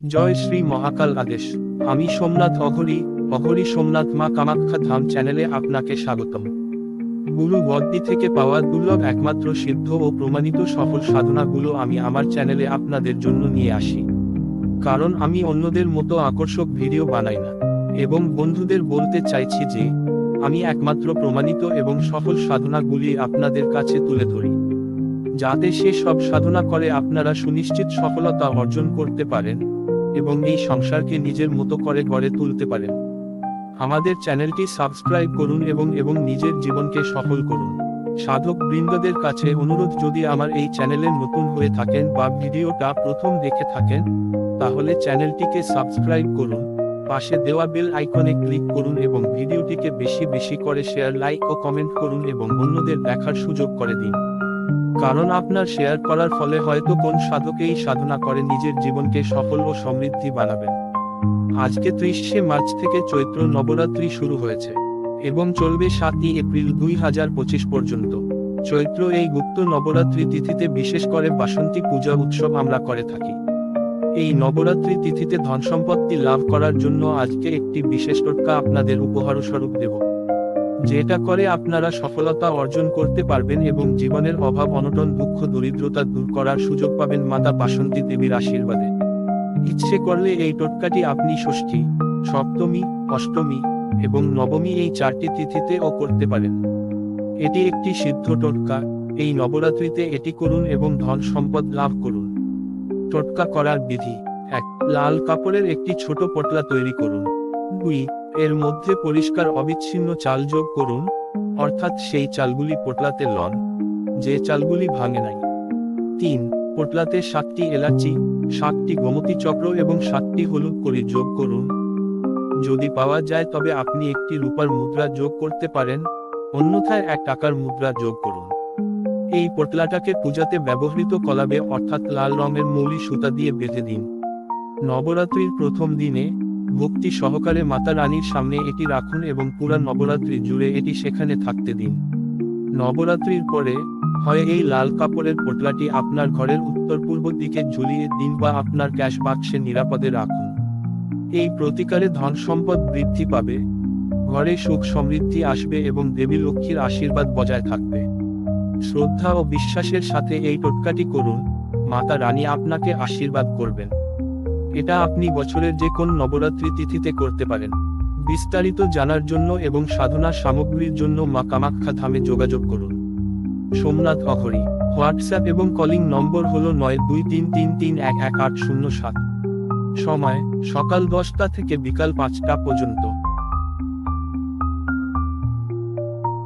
জয় শ্রী মহাকাল আদেশ আমি সোমনাথ অঘরি অঘরি সোমনাথ মা কামাখ্যা ধাম চ্যানেলে আপনাকে স্বাগতম। গুরু বদ্দি থেকে পাওয়া দুর্লভ একমাত্র সিদ্ধ ও প্রমাণিত সফল সাধনাগুলো আমি আমার চ্যানেলে আপনাদের জন্য নিয়ে আসি। কারণ আমি অন্যদের মতো আকর্ষক ভিডিও বানাই না, এবং বন্ধুদের বলতে চাইছি যে, আমি একমাত্র প্রমাণিত এবং সফল সাধনাগুলি আপনাদের কাছে তুলে ধরি। যাতে সে সব সাধনা করে আপনারা সুনিশ্চিত সফলতা অর্জন করতে পারেন। এবং এই সংসারকে নিজের মতো করে গড়ে তুলতে পারেন। আমাদের চ্যানেলটি সাবস্ক্রাইব করুন এবং এবং নিজের জীবনকে সফল করুন। সাধক বৃন্দদের কাছে অনুরোধ, যদি আমার এই চ্যানেলে নতুন হয়ে থাকেন বা ভিডিওটা প্রথম দেখে থাকেন, তাহলে চ্যানেলটিকে সাবস্ক্রাইব করুন। পাশে দেওয়া বেল আইকনে ক্লিক করুন এবং ভিডিওটিকে বেশি বেশি করে শেয়ার, লাইক ও কমেন্ট করুন এবং অন্যদের দেখার সুযোগ করে দিন। কারণ আপনার শেয়ার করার ফলে হয়তো কোন সাধক এই সাধনা করে নিজের জীবনকে সফল ও সমৃদ্ধি বানাবেন। আজকে ত্রিশে মার্চ থেকে চৈত্র নবরাত্রি শুরু হয়েছে এবং চলবে সাতই এপ্রিল দুই হাজার পঁচিশ পর্যন্ত। চৈত্র এই গুপ্ত নবরাত্রি তিথিতে বিশেষ করে বাসন্তী পূজা উৎসব আমরা করে থাকি। এই নবরাত্রি তিথিতে ধন সম্পত্তি লাভ করার জন্য আজকে একটি বিশেষ টোটকা আপনাদের উপহারস্বরূপ দেব। যেটা করে আপনারা সফলতা অর্জন করতে পারবেন এবং জীবনের অভাব, অনটন, দুঃখ, দরিদ্রতা দূর করার সুযোগ পাবেন মাতা বাসন্তী দেবীর আশীর্বাদে। ইচ্ছে করলে এই টোটকাটি আপনি ষষ্ঠী, সপ্তমী, অষ্টমী এবং নবমী এই চারটি তিথিতেও করতে পারেন। এটি একটি সিদ্ধ টোটকা, এই নবরাত্রিতে এটি করুন এবং ধন সম্পদ লাভ করুন। টোটকা করার বিধি, এক, লাল কাপড়ের একটি ছোট পটলা তৈরি করুন। দুই এর মধ্যে পরিষ্কার অবিচ্ছিন্ন চাল যোগ করুন, অর্থাৎ সেই চালগুলি পোটলাতে লন, যে চালগুলি ভাঙে নাই। তিন, পোটলাতে সাতটি এলাচি, সাতটি গোমতী চক্র এবং সাতটি হলুদ করি যোগ করুন। যদি পাওয়া যায় তবে আপনি একটি রূপার মুদ্রা যোগ করতে পারেন, অন্যথায় এক টাকার মুদ্রা যোগ করুন। এই পোটলাটাকে পূজাতে ব্যবহৃত কলাবে অর্থাৎ লাল রঙের মৌলি সুতা দিয়ে বেঁধে দিন। নবরাত্রির প্রথম দিনে ভক্তি সহকারে মাতা রানীর সামনে এটি রাখুন এবং পুরা নবরাত্রি জুড়ে এটি সেখানে থাকতে দিন। নবরাত্রির পরে, হয় এই লাল কাপড়ের পোটলাটি আপনার ঘরের উত্তর পূর্ব দিকে ঝুলিয়ে দিন বা আপনার ক্যাশ বাক্সে নিরাপদে রাখুন। এই প্রতিকারে ধন সম্পদ বৃদ্ধি পাবে, ঘরে সুখ সমৃদ্ধি আসবে এবং দেবী লক্ষ্মীর আশীর্বাদ বজায় থাকবে। শ্রদ্ধা ও বিশ্বাসের সাথে এই টোটকাটি করুন, মাতা রানী আপনাকে আশীর্বাদ করবেন। এটা আপনি বছরের যে কোন নবরাত্রি তিথিতে করতে পারেন। বিস্তারিত জানার জন্য এবং সাধনা সামগ্রীর জন্য মা কামাখ্যা ধামে যোগাযোগ করুন। সোমনাথ অঘরি, হোয়াটসঅ্যাপ এবং কলিং নম্বর হল নয় দুই তিন তিন তিন এক এক আট শূন্য সাত। সময়, সকাল দশটা থেকে বিকাল পাঁচটা পর্যন্ত।